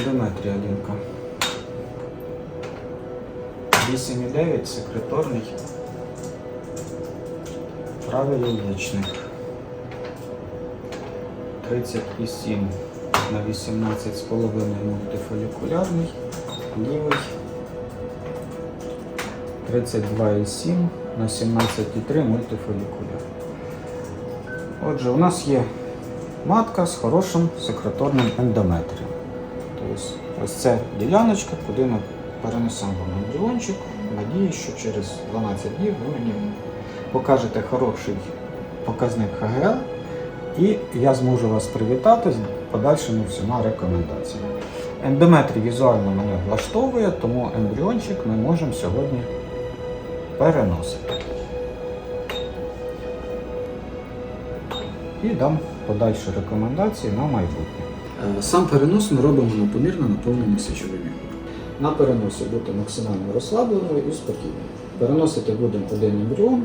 ендометрія Лінка. 8,9 секреторний. Правий яєчник. 37 на 18,5 мультифолікулярний. Лівий. 32,7 на 17,3 мультифолікуляр. Отже, у нас є матка з хорошим секреторним ендометрієм. Тобто ось це діляночка, куди ми перенесемо ембріончик. Надію, що через 12 днів ви мені покажете хороший показник ХГЛ, і я зможу вас привітати з подальшими всіма рекомендаціями. Ендометрій візуально мене влаштовує, тому ембріончик ми можемо сьогодні переносити. І дам подальші рекомендації на майбутнє. Е, Сам перенос ми робимо на помірно наповнені сечові міхури. На переносі бути максимально розслабленою і спокійною. Переносити будемо один ембріон.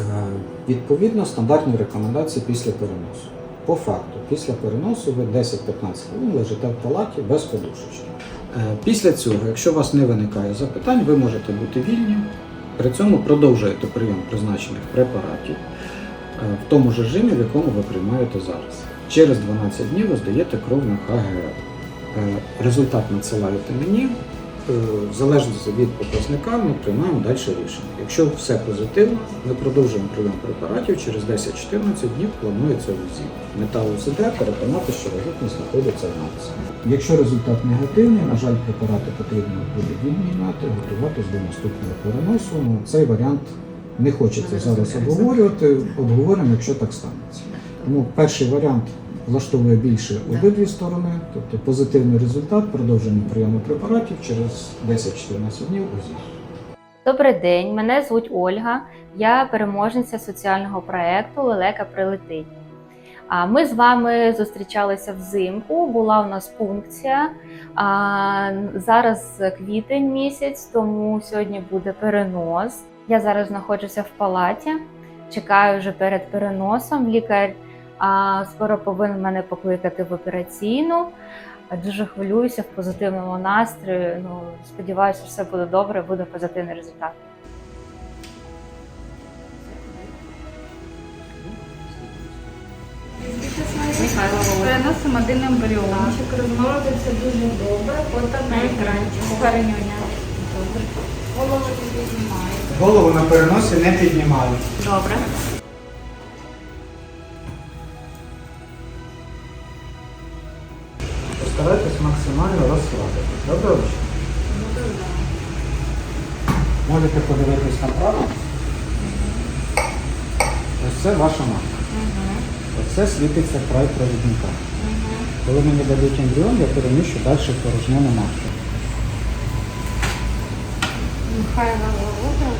Е, Відповідно, стандартні рекомендації після переносу. По факту, після переносу ви 10-15 хвилин лежите в палаті без подушечки. Е, Після цього, якщо у вас не виникає запитань, ви можете бути вільні. При цьому продовжуєте прийом призначених препаратів в тому ж режимі, в якому ви приймаєте зараз. Через 12 днів ви здаєте кров на ХГЛ. Е, Результат надсилаєте мені. Е, В залежності від показника ми приймаємо далі рішення. Якщо все позитивно, ми продовжуємо прийом препаратів. Через 10-14 днів планується УЗІ. Мета УЗД переконати, що вагітність знаходиться в нас. Якщо результат негативний, на жаль, препарати потрібно буде відміняти, готуватись до наступного переносу. Ну, Цей варіант не хочеться зараз обговорювати. Обговоримо, якщо так станеться. Тому перший варіант влаштовує більше обидві сторони, тобто позитивний результат, продовження прийому препаратів через 10-14 днів УЗІ. Добрий день, мене звуть Ольга. Я переможниця соціального проєкту Лелека прилетить. А ми з вами зустрічалися взимку. Була у нас пункція. А зараз квітень місяць, тому сьогодні буде перенос. Я зараз знаходжуся в палаті, чекаю вже перед переносом. Лікар а, скоро повинен мене покликати в операційну. Дуже хвилююся в позитивному настрої. Ну сподіваюся, що все буде добре, буде позитивний результат. Переносимо один ембріончик, розморозився дуже добре, потім на екранчику. Добре. Голову не піднімаєте. Голову на переносі не піднімаю. Добре. Постарайтесь максимально розслабитись. Добре? Олечко? Можете подивитись направо. Ось це ваша матка. Оце світиться край провідника. Коли мені дадуть ембріон, я переміщу далі в порожнину матки. Нехай голова.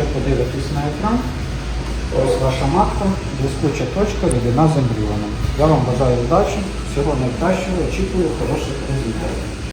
Якщо подивитись на екран, ось ваша матка, блискуча точка, рідина з ембріоном. Я вам бажаю удачі, всього найкращого, очікую хороших результатів.